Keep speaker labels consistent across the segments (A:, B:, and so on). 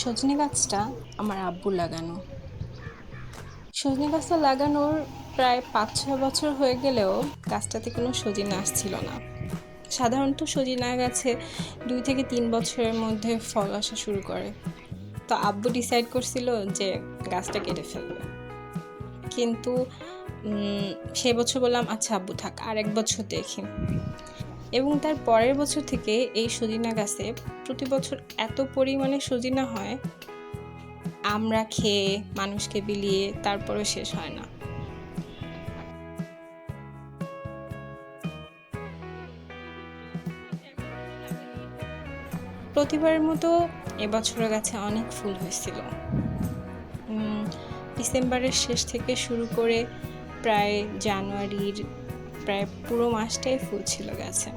A: সজনে গাছটা আমার আব্বু লাগানো। সজনে গাছটা লাগানোর প্রায় পাঁচ ছয় বছর হয়ে গেলেও গাছটাতে কোনো সজিনা আসছিল না। সাধারণত সজিনা গাছে দুই থেকে তিন বছরের মধ্যে ফল আসা শুরু করে। তো আব্বু ডিসাইড করছিল যে গাছটা কেটে ফেলবে। কিন্তু সে বছর বললাম আচ্ছা আব্বু থাক আর এক বছর দেখি। এবং তার পরের বছর থেকে এই সজিনা গাছে প্রতি বছর এত পরিমাণে সজিনা হয়, আমরা খেয়ে, মানুষকে বিলিয়ে তারপরেও শেষ হয় না। প্রতিবারের মতো এবছরের গাছে অনেক ফুল হয়েছিল। ডিসেম্বরের শেষ থেকে শুরু করে প্রায় জানুয়ারির প্রায় পুরো মাসটাই ফুল ছিল গাছে।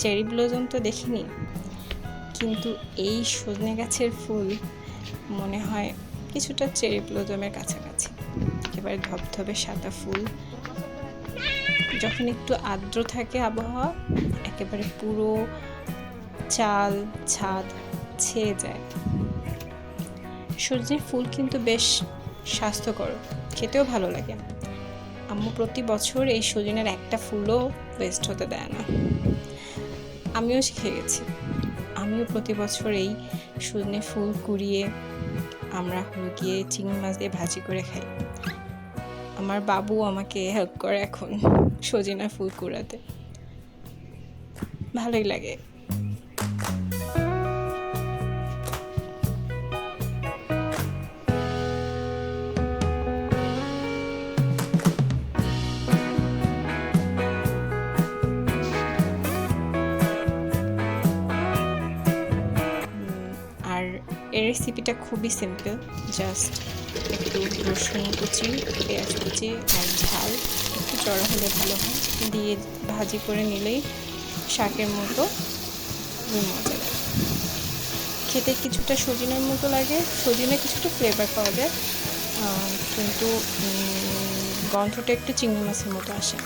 A: চেরি ব্লোজম তো দেখিনি, কিন্তু এই সজনে গাছের ফুল মনে হয় কিছুটা চেরি ব্লোজমের কাছাকাছি। একেবারে ধবধবে সাদা ফুল। যখন একটু আর্দ্র থাকে আবহাওয়া, একেবারে পুরো চাল, ছাদ ছেয়ে যায়। সজনের ফুল কিন্তু বেশ স্বাস্থ্যকর, খেতেও ভালো লাগে। আম্মু প্রতি বছর এই সজনের একটা ফুলও ওয়েস্ট হতে দেয় না। আমিও শিখে গেছি। আমিও প্রতি বছর এই সজনে ফুল কুড়িয়ে আমরা হলো গিয়ে চিংড়ি মাছ দিয়ে ভাজি করে খাই। আমার বাবু আমাকে হেল্প করে এখন সজিনা ফুল কুড়াতে। ভালোই লাগে। এর রেসিপিটা খুবই সিম্পল জাস্ট একটু রসুন কুচি, পেঁয়াজ কুচি আর ঝাল, একটু চড়া হলে ভালো হয়। দিয়ে ভাজি করে নিলেই শাকের মতো মজা লাগে। খেতে কিছুটা সজিনার মতো লাগে, সজিনে কিছুটা ফ্লেভার পাওয়া যায় কিন্তু গন্ধটা একটু চিংড়ি মাছের মতো আসে।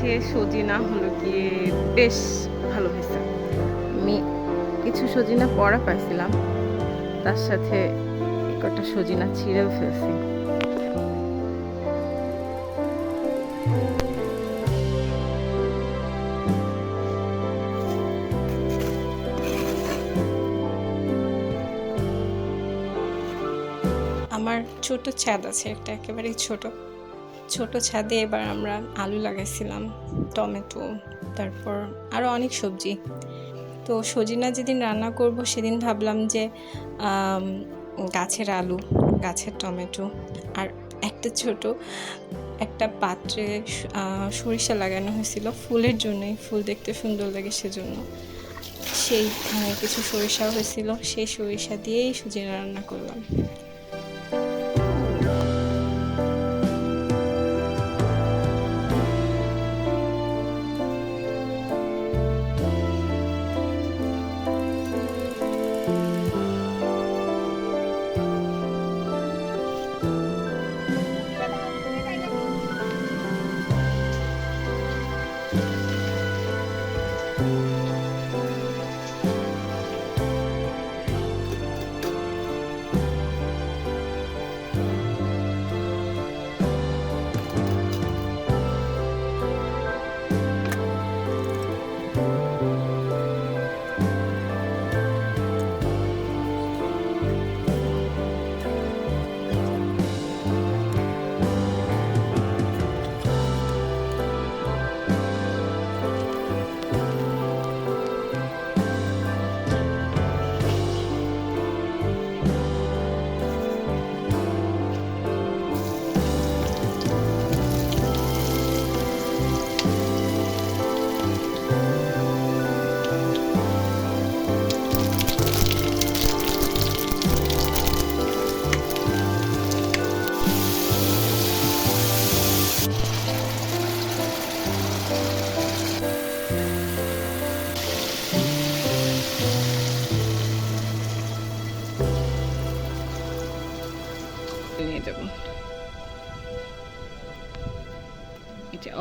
B: গাছে সজিনা হলো গিয়ে বেশ ভালো হয়েছে। আমি কিছু সজিনা পড়া পাইছিলাম, তার সাথে কটা সজিনা ছিঁড়েও ফেলছি।
A: আমার ছোট ছাদ আছে, একটা একেবারেই ছোট। ছোট ছাদে এবার আমরা আলু লাগাইছিলাম, টমেটো, তারপর আরও অনেক সবজি। তো সজিনা যেদিন রান্না করব সেদিন ভাবলাম যে গাছের আলু, গাছের টমেটো আর একটা ছোট, একটা পাত্রে সরিষা লাগানো হয়েছিল ফুলের জন্যই। ফুল দেখতে সুন্দর লাগে সেজন্য। সেই কিছু সরিষাও হয়েছিল, সেই সরিষা দিয়েই সজিনা রান্না করলাম।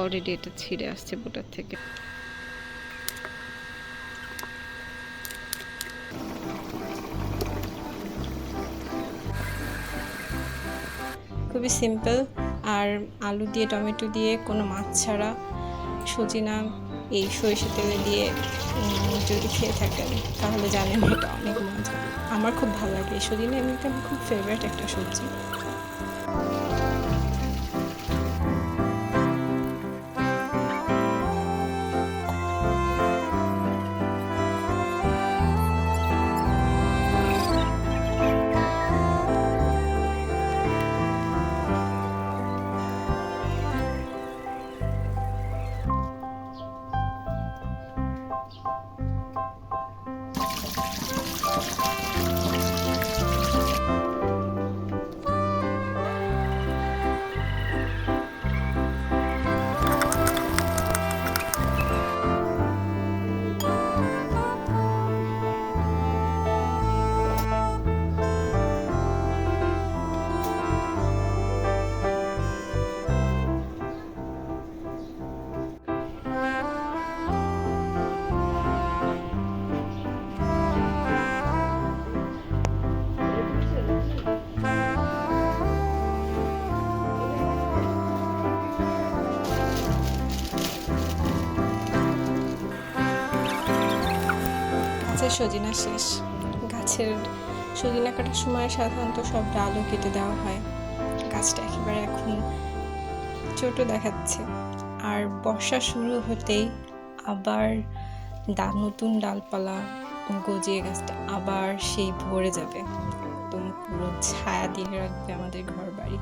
B: অলরেডি এটা ছিঁড়ে আসছে বোটার থেকে।
A: খুবই সিম্পল আর আলু দিয়ে, টমেটো দিয়ে কোনো মাছ ছাড়া সজিনা এই সরিষা তেলে দিয়ে যদি খেয়ে থাকেন, তাহলে জানেন এটা অনেক মজা আমার খুব ভালো লাগে এই সজিনা এমনিতে আমার খুব ফেভারিট একটা সবজি। গাছের সজিনা শেষ। গাছের সজিনা কাটার সময় সাধারণত সব ডালও কেটে দেওয়া হয়। গাছটা একেবারে এখন ছোট দেখাচ্ছে। আর বর্ষা শুরু হতেই আবার ডা নতুন ডালপালা গজিয়ে গাছটা আবার সেই ভরে যাবে। একদম পুরো ছায়া দিয়ে রাখবে আমাদের ঘর বাড়ি